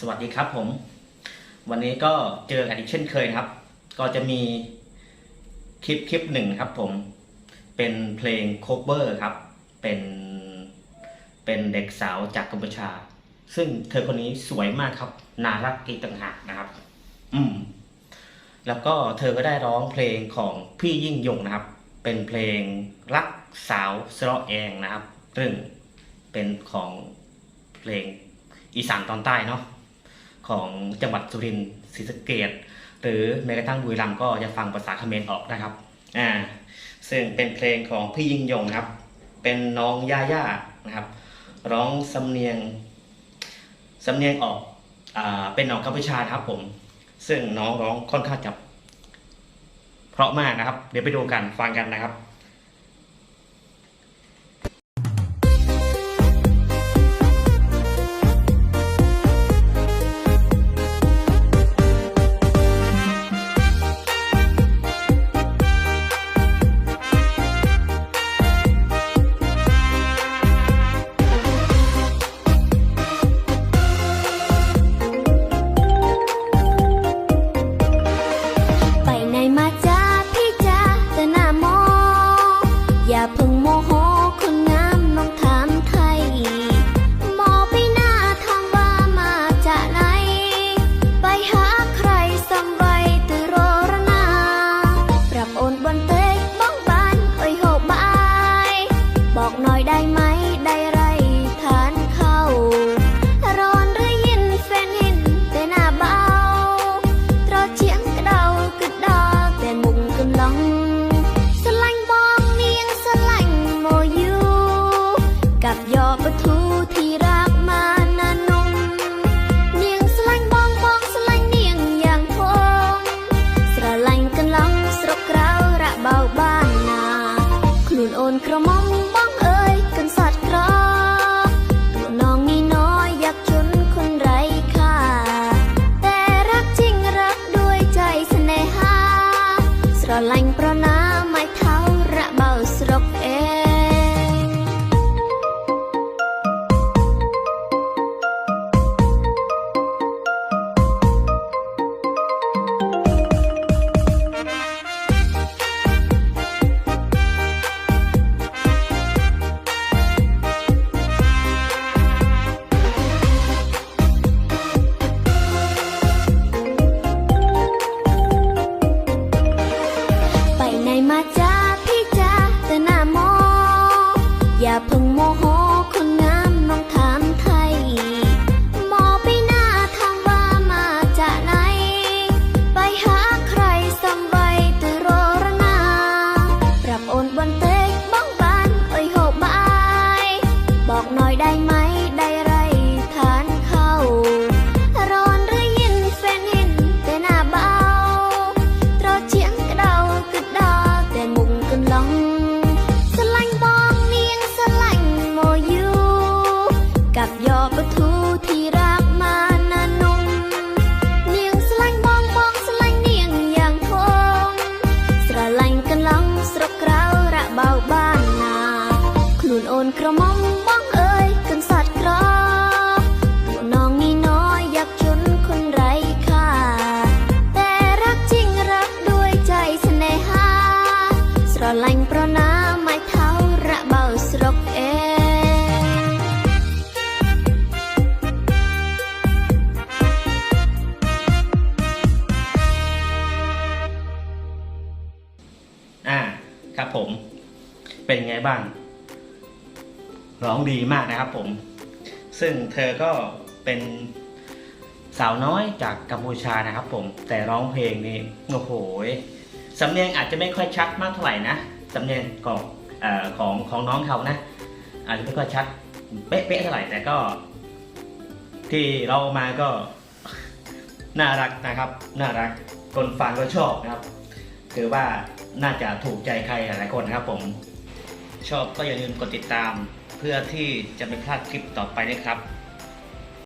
สวัสดีครับผม วันนี้ก็เจอกันอีกเช่นเคยครับ ก็จะมีคลิปคลิปหนึ่งครับผม เป็นเพลงโคเวอร์ครับ เป็น เป็นเด็กสาวจากกัมพูชา ซึ่งเธอคนนี้สวยมากครับ น่ารักอีกต่างหากนะครับ อืม แล้วก็เธอก็ได้ร้องเพลงของพี่ยิ่งยงนะครับ เป็นเพลงรักสาวสระแองนะครับซึ่งเป็นของเพลง อีสานตอนใต้เนาะของจังหวัดสุรินทร์ศรีสะเกดหรือแม้กระทั่งบุรีรัมย์ก็จะฟังภาษาเขมรออกนะครับอ่าซึ่งเป็นเพลงของพี่ยิ่งยงครับ เป็นน้องย่าย่านะครับ ร้องสำเนียงสำเนียงออกอ่าเป็นน้องกัมพูชาครับผม ซึ่งน้องร้องค่อนข้างจะเพราะมากนะครับ เดี๋ยวไปดูกันฟังกันนะครับ ลังเพระน้ำไม่เท่าระเบาสรกเองอ่าครับผม เป็นไงบ้าง ร้องดีมากนะครับผม ซึ่งเธอก็เป็นสาวน้อยจากกัมพูชานะครับผม แต่ร้องเพลงนี่โอ้โห สำเนียงอาจจะไม่ค่อยชัดมากเท่าไหร่นะสำเนียงของอของของน้องเขานะ อาจจะไม่ค่อยชัดเป๊ะๆเท่าไหร่แต่ก็ ที่เรามาก็น่ารักนะครับ น่ารักคนฟังก็ชอบนะครับถือว่าน่าจะถูกใจใครหลายคนนะครับ ผม ชอบก็อย่าลืมกดติดตาม เพื่อที่จะไม่พลาดคลิปต่อไปนะครับ